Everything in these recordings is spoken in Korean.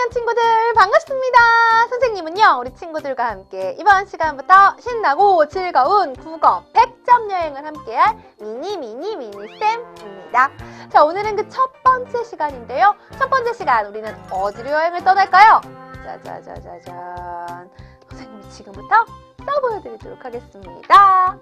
1학년 친구들 반갑습니다. 선생님은요, 우리 친구들과 함께 이번 시간부터 신나고 즐거운 국어 100점 여행을 함께할 미니 미니 미니쌤입니다. 자, 오늘은 그 첫 번째 시간인데요. 첫 번째 시간 우리는 어디로 여행을 떠날까요? 짜자자자잔. 선생님이 지금부터 써 보여드리도록 하겠습니다.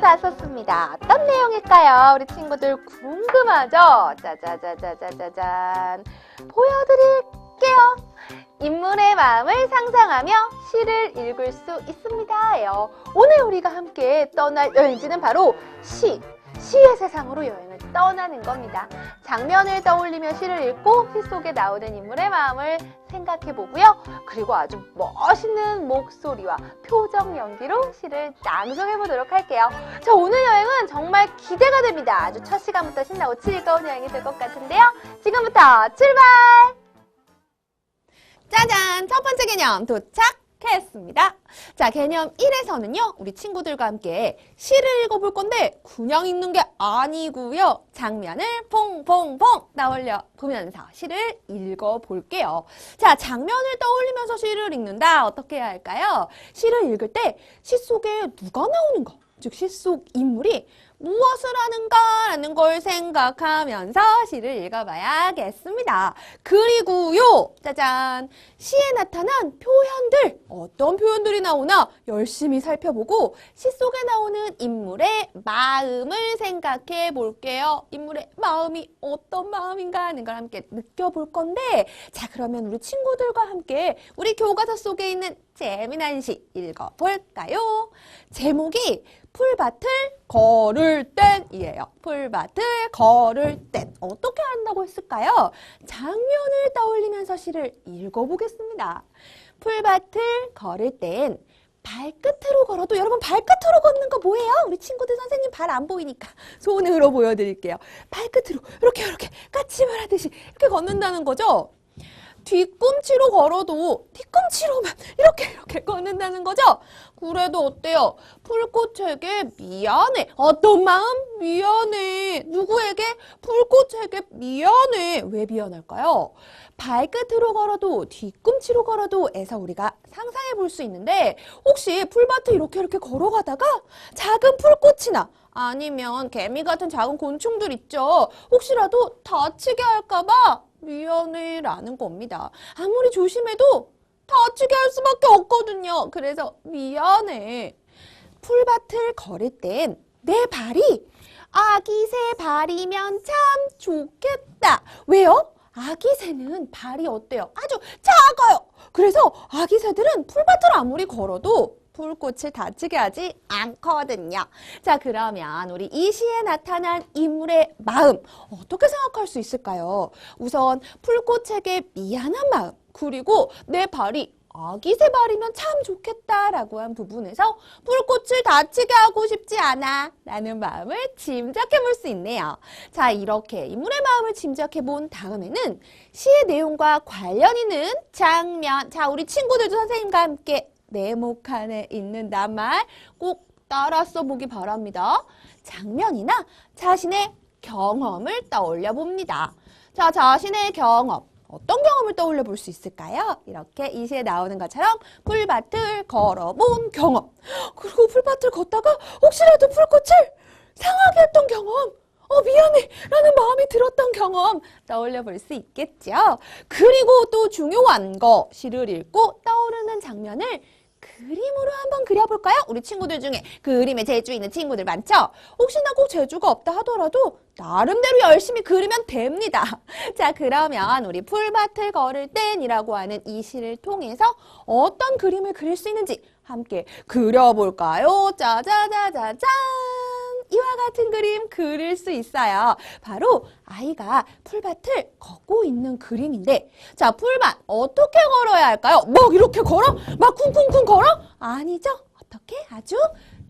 다 썼습니다. 어떤 내용일까요? 우리 친구들 궁금하죠? 짜자자자자자잔. 보여드릴게요. 인물의 마음을 상상하며 시를 읽을 수 있습니다예요. 오늘 우리가 함께 떠날 여행지는 바로 시. 시의 세상으로 여행을 떠나는 겁니다. 장면을 떠올리며 시를 읽고 시 속에 나오는 인물의 마음을 생각해 보고요. 그리고 아주 멋있는 목소리와 표정 연기로 시를 낭송해 보도록 할게요. 자, 오늘 여행은 정말 기대가 됩니다. 아주 첫 시간부터 신나고 즐거운 여행이 될 것 같은데요. 지금부터 출발! 짜잔! 첫 번째 개념 도착 했습니다. 자, 개념 1에서는요, 우리 친구들과 함께 시를 읽어볼 건데, 그냥 읽는 게 아니고요. 장면을 퐁퐁퐁 떠올려 보면서 시를 읽어볼게요. 자, 장면을 떠올리면서 시를 읽는다. 어떻게 해야 할까요? 시를 읽을 때 시 속에 누가 나오는가? 즉, 시 속 인물이 무엇을 하는가라는 걸 생각하면서 시를 읽어봐야겠습니다. 그리고요, 짜잔, 시에 나타난 표현들, 어떤 표현들이 나오나 열심히 살펴보고 시 속에 나오는 인물의 마음을 생각해 볼게요. 인물의 마음이 어떤 마음인가 하는 걸 함께 느껴볼 건데, 자, 그러면 우리 친구들과 함께 우리 교과서 속에 있는 재미난 시 읽어볼까요? 제목이 풀밭을 걸을 땐이에요. 풀밭을 걸을 땐 어떻게 한다고 했을까요? 장면을 떠올리면서 시를 읽어보겠습니다. 풀밭을 걸을 땐 발끝으로 걸어도 여러분 발끝으로 걷는 거 뭐예요? 우리 친구들 선생님 발 안 보이니까 손으로 보여드릴게요. 발끝으로 이렇게 이렇게 까치발 하듯이 이렇게 걷는다는 거죠. 뒤꿈치로 걸어도 뒤꿈치로만 이렇게 이렇게 걷는다는 거죠? 그래도 어때요? 풀꽃에게 미안해. 어떤 마음? 미안해. 누구에게? 풀꽃에게 미안해. 왜 미안할까요? 발끝으로 걸어도 뒤꿈치로 걸어도 에서 우리가 상상해 볼 수 있는데 혹시 풀밭을 이렇게 이렇게 걸어가다가 작은 풀꽃이나 아니면 개미 같은 작은 곤충들 있죠. 혹시라도 다치게 할까봐 미안해 라는 겁니다. 아무리 조심해도 다치게 할 수밖에 없거든요. 그래서 미안해. 풀밭을 걸을 땐 내 발이 아기 새 발이면 참 좋겠다. 왜요? 아기 새는 발이 어때요? 아주 작아요. 그래서 아기 새들은 풀밭을 아무리 걸어도 풀꽃을 다치게 하지 않거든요. 자, 그러면 우리 이 시에 나타난 인물의 마음 어떻게 생각할 수 있을까요? 우선 풀꽃에게 미안한 마음, 그리고 내 발이 아기새 발이면 참 좋겠다라고 한 부분에서 풀꽃을 다치게 하고 싶지 않아 라는 마음을 짐작해 볼 수 있네요. 자, 이렇게 인물의 마음을 짐작해 본 다음에는 시의 내용과 관련 있는 장면. 자, 우리 친구들도 선생님과 함께 네모칸에 있는 낱말 꼭 따라 써보기 바랍니다. 장면이나 자신의 경험을 떠올려 봅니다. 자, 자신의 경험. 어떤 경험을 떠올려 볼 수 있을까요? 이렇게 이 시에 나오는 것처럼 풀밭을 걸어본 경험. 그리고 풀밭을 걷다가 혹시라도 풀꽃을 상하게 했던 경험. 들었던 경험 떠올려 볼 수 있겠죠. 그리고 또 중요한 거, 시를 읽고 떠오르는 장면을 그림으로 한번 그려볼까요? 우리 친구들 중에 그림에 재주 있는 친구들 많죠? 혹시나 꼭 재주가 없다 하더라도 나름대로 열심히 그리면 됩니다. 자, 그러면 우리 풀밭을 걸을 땐이라고 하는 이 시를 통해서 어떤 그림을 그릴 수 있는지 함께 그려볼까요? 짜자자자잔! 이와 같은 그림 그릴 수 있어요. 바로 아이가 풀밭을 걷고 있는 그림인데, 자, 풀밭 어떻게 걸어야 할까요? 막 이렇게 걸어? 막 쿵쿵쿵 걸어? 아니죠? 어떻게? 아주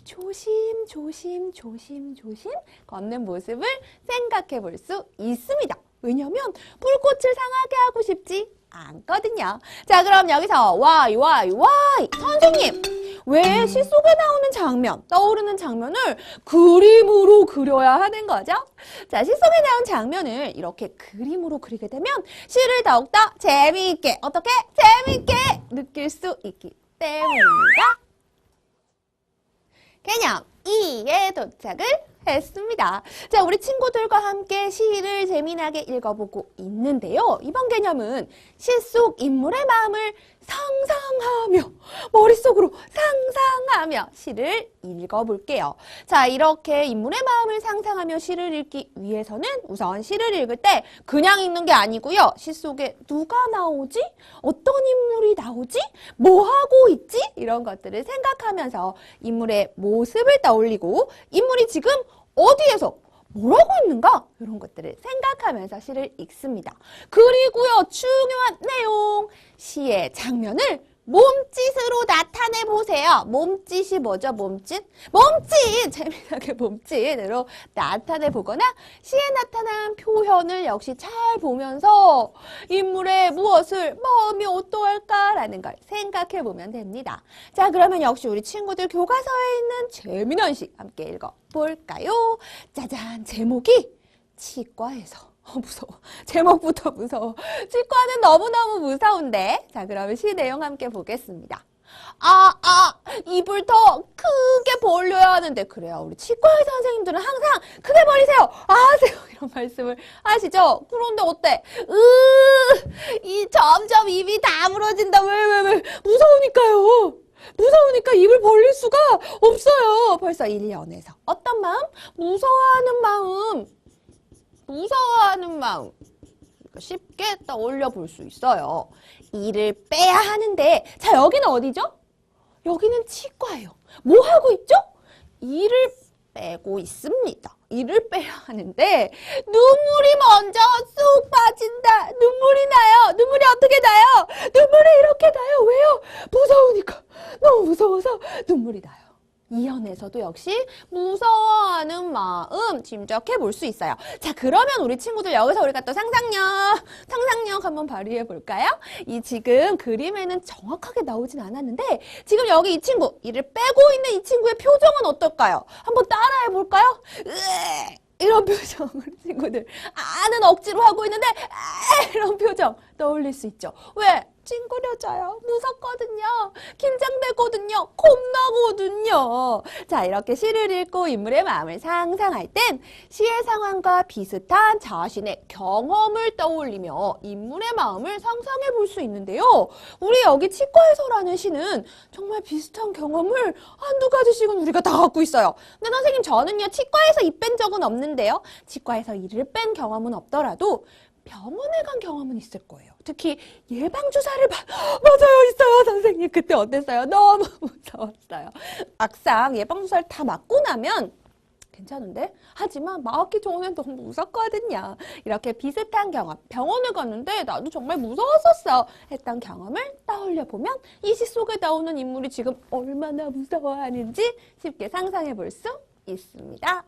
조심, 조심, 조심, 조심 걷는 모습을 생각해 볼 수 있습니다. 왜냐면 풀꽃을 상하게 하고 싶지 않거든요. 자, 그럼 여기서 Y, Y, Y. 선생님, 왜 시 속에 나오는 장면, 떠오르는 장면을 그림으로 그려야 하는 거죠? 자, 시 속에 나온 장면을 이렇게 그림으로 그리게 되면 시를 더욱더 재미있게, 어떻게? 재미있게 느낄 수 있기 때문입니다. 개념 2에 도착을 했습니다. 자, 우리 친구들과 함께 시를 재미나게 읽어보고 있는데요. 이번 개념은 시 속 인물의 마음을 상상하며 머릿속으로 상상하며 시를 읽어볼게요. 자, 이렇게 인물의 마음을 상상하며 시를 읽기 위해서는 우선 시를 읽을 때 그냥 읽는 게 아니고요. 시 속에 누가 나오지? 어떤 인물이 나오지? 뭐 하고 있지? 이런 것들을 생각하면서 인물의 모습을 떠올리고 인물이 지금 어디에서 뭐라고 있는가? 이런 것들을 생각하면서 시를 읽습니다. 그리고요, 중요한 내용. 시의 장면을 몸짓으로 나타내 보세요. 몸짓이 뭐죠? 몸짓? 몸짓! 재미나게 몸짓으로 나타내 보거나 시에 나타난 표현을 역시 잘 보면서 인물의 무엇을 마음이 어떠할까라는 걸 생각해 보면 됩니다. 자, 그러면 역시 우리 친구들 교과서에 있는 재미난 시 함께 읽어 볼까요? 짜잔, 제목이 치과에서. 어, 무서워. 제목부터 무서워. 치과는 너무너무 무서운데. 자, 그러면 시 내용 함께 보겠습니다. 아, 아, 입을 더 크게 벌려야 하는데. 그래요. 우리 치과 의사 선생님들은 항상 크게 벌리세요. 아세요. 이런 말씀을 하시죠. 그런데 어때? 으, 이 점점 입이 다물어진다. 왜, 왜, 왜? 무서우니까요. 무서우니까 입을 벌릴 수가 없어요. 벌써 1년에서. 어떤 마음? 무서워하는 마음. 무서워하는 마음 쉽게 떠올려 볼 수 있어요. 이를 빼야 하는데 자 여기는 어디죠? 여기는 치과예요. 뭐 하고 있죠? 이를 빼고 있습니다. 이를 빼야 하는데 눈물이 먼저 쑥 빠진다. 눈물이 나요. 눈물이 어떻게 나요? 눈물이 이렇게 나요. 왜요? 무서우니까. 너무 무서워서 눈물이 나요. 이연에서도 역시 무서워하는 마음 짐작해 볼 수 있어요. 자, 그러면 우리 친구들 여기서 우리가 또 상상력, 상상력 한번 발휘해 볼까요? 이 지금 그림에는 정확하게 나오진 않았는데 지금 여기 이 친구, 이를 빼고 있는 이 친구의 표정은 어떨까요? 한번 따라해 볼까요? 으 이런 표정 우리 친구들 아는 억지로 하고 있는데 아, 이런 표정 떠올릴 수 있죠. 왜? 찡그려져요. 무섭거든요. 긴장되거든요. 겁나거든요. 자, 이렇게 시를 읽고 인물의 마음을 상상할 땐 시의 상황과 비슷한 자신의 경험을 떠올리며 인물의 마음을 상상해 볼 수 있는데요. 우리 여기 치과에서라는 시는 정말 비슷한 경험을 한두 가지씩은 우리가 다 갖고 있어요. 근데 선생님 저는요 치과에서 입 뺀 적은 없는데요. 치과에서 이를 뺀 경험은 없더라도 병원에 간 경험은 있을 거예요. 특히 예방주사를 받, 맞아요, 있어요, 선생님. 그때 어땠어요? 너무 무서웠어요. 막상 예방주사를 다 맞고 나면 괜찮은데? 하지만 맞기 전엔 너무 무섭거든요. 이렇게 비슷한 경험, 병원을 갔는데 나도 정말 무서웠었어. 했던 경험을 떠올려 보면 이 시 속에 나오는 인물이 지금 얼마나 무서워하는지 쉽게 상상해 볼 수 있습니다.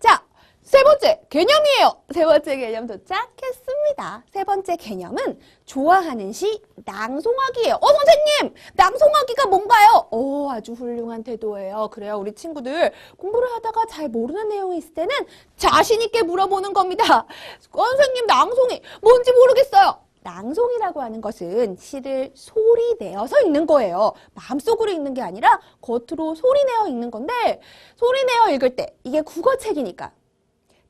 자, 세 번째 개념이에요. 세 번째 개념 도착했습니다. 세 번째 개념은 좋아하는 시 낭송하기예요. 어 선생님 낭송하기가 뭔가요? 오 아주 훌륭한 태도예요. 그래요 우리 친구들 공부를 하다가 잘 모르는 내용이 있을 때는 자신 있게 물어보는 겁니다. 어, 선생님 낭송이 뭔지 모르겠어요. 낭송이라고 하는 것은 시를 소리 내어서 읽는 거예요. 마음속으로 읽는 게 아니라 겉으로 소리 내어 읽는 건데 소리 내어 읽을 때 이게 국어책이니까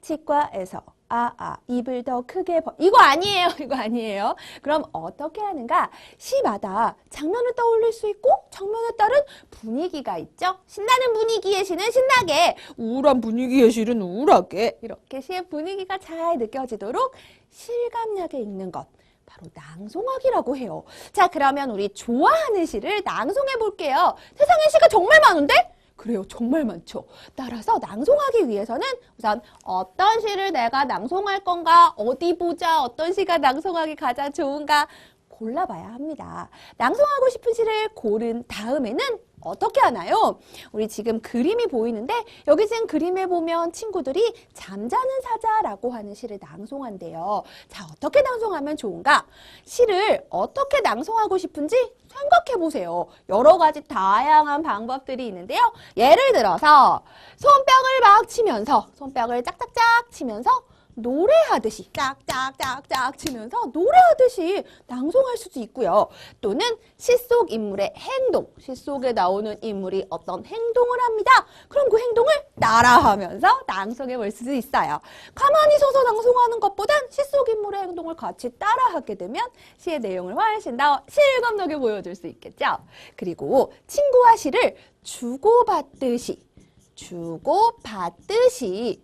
치과에서 아, 아, 입을 더 크게 벌, 이거 아니에요, 이거 아니에요. 그럼 어떻게 하는가? 시마다 장면을 떠올릴 수 있고, 장면에 따른 분위기가 있죠? 신나는 분위기의 시는 신나게, 우울한 분위기의 시는 우울하게, 이렇게 시의 분위기가 잘 느껴지도록 실감나게 읽는 것. 바로 낭송하기라고 해요. 자, 그러면 우리 좋아하는 시를 낭송해 볼게요. 세상에 시가 정말 많은데? 그래요. 정말 많죠. 따라서 낭송하기 위해서는 우선 어떤 시를 내가 낭송할 건가, 어디 보자, 어떤 시가 낭송하기 가장 좋은가 골라봐야 합니다. 낭송하고 싶은 시를 고른 다음에는 어떻게 하나요? 우리 지금 그림이 보이는데 여기 지금 그림에 보면 친구들이 잠자는 사자라고 하는 시를 낭송한대요. 자, 어떻게 낭송하면 좋은가? 시를 어떻게 낭송하고 싶은지 생각해 보세요. 여러 가지 다양한 방법들이 있는데요. 예를 들어서 손뼉을 막 치면서 손뼉을 짝짝짝 치면서 노래하듯이 짝짝짝짝 치면서 노래하듯이 낭송할 수도 있고요. 또는 시 속 인물의 행동, 시 속에 나오는 인물이 어떤 행동을 합니다. 그럼 그 행동을 따라하면서 낭송해 볼 수도 있어요. 가만히 서서 낭송하는 것보단 시 속 인물의 행동을 같이 따라하게 되면 시의 내용을 훨씬 더 실감나게 보여줄 수 있겠죠. 그리고 친구와 시를 주고받듯이 주고받듯이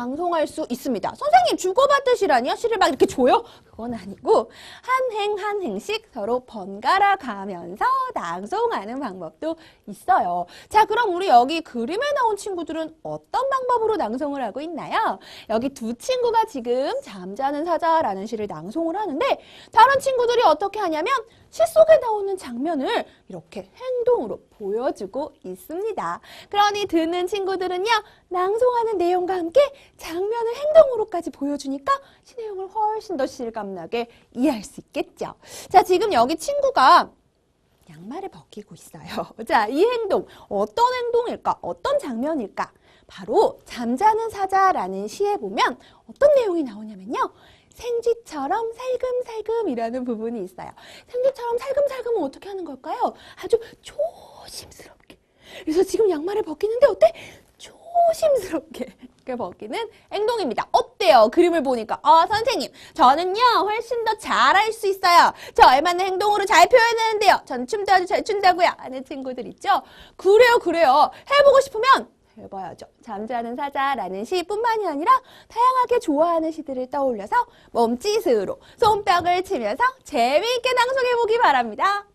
낭송할 수 있습니다. 선생님 주고받듯이라니요? 시를 막 이렇게 줘요? 그건 아니고 한 행 한 행씩 서로 번갈아 가면서 낭송하는 방법도 있어요. 자 그럼 우리 여기 그림에 나온 친구들은 어떤 방법으로 낭송을 하고 있나요? 여기 두 친구가 지금 잠자는 사자라는 시를 낭송을 하는데 다른 친구들이 어떻게 하냐면 시 속에 나오는 장면을 이렇게 행동으로 보여주고 있습니다. 그러니 듣는 친구들은요, 낭송하는 내용과 함께 장면을 행동으로까지 보여주니까 시 내용을 훨씬 더 실감나게 이해할 수 있겠죠. 자, 지금 여기 친구가 양말을 벗기고 있어요. 자, 이 행동, 어떤 행동일까? 어떤 장면일까? 바로 잠자는 사자라는 시에 보면 어떤 내용이 나오냐면요. 생쥐처럼 살금살금이라는 부분이 있어요. 생쥐처럼 살금살금은 어떻게 하는 걸까요? 아주 조심스럽게. 그래서 지금 양말을 벗기는데 어때? 조심스럽게 이렇게 벗기는 행동입니다. 어때요? 그림을 보니까 아 선생님 저는요 훨씬 더 잘할 수 있어요. 저 얼마나 행동으로 잘 표현하는데요. 전 춤도 아주 잘 춘다고요. 하는 친구들 있죠? 그래요 그래요. 해보고 싶으면 해봐야죠. 잠자는 사자라는 시뿐만이 아니라 다양하게 좋아하는 시들을 떠올려서 몸짓으로 손뼉을 치면서 재미있게 낭송해보기 바랍니다.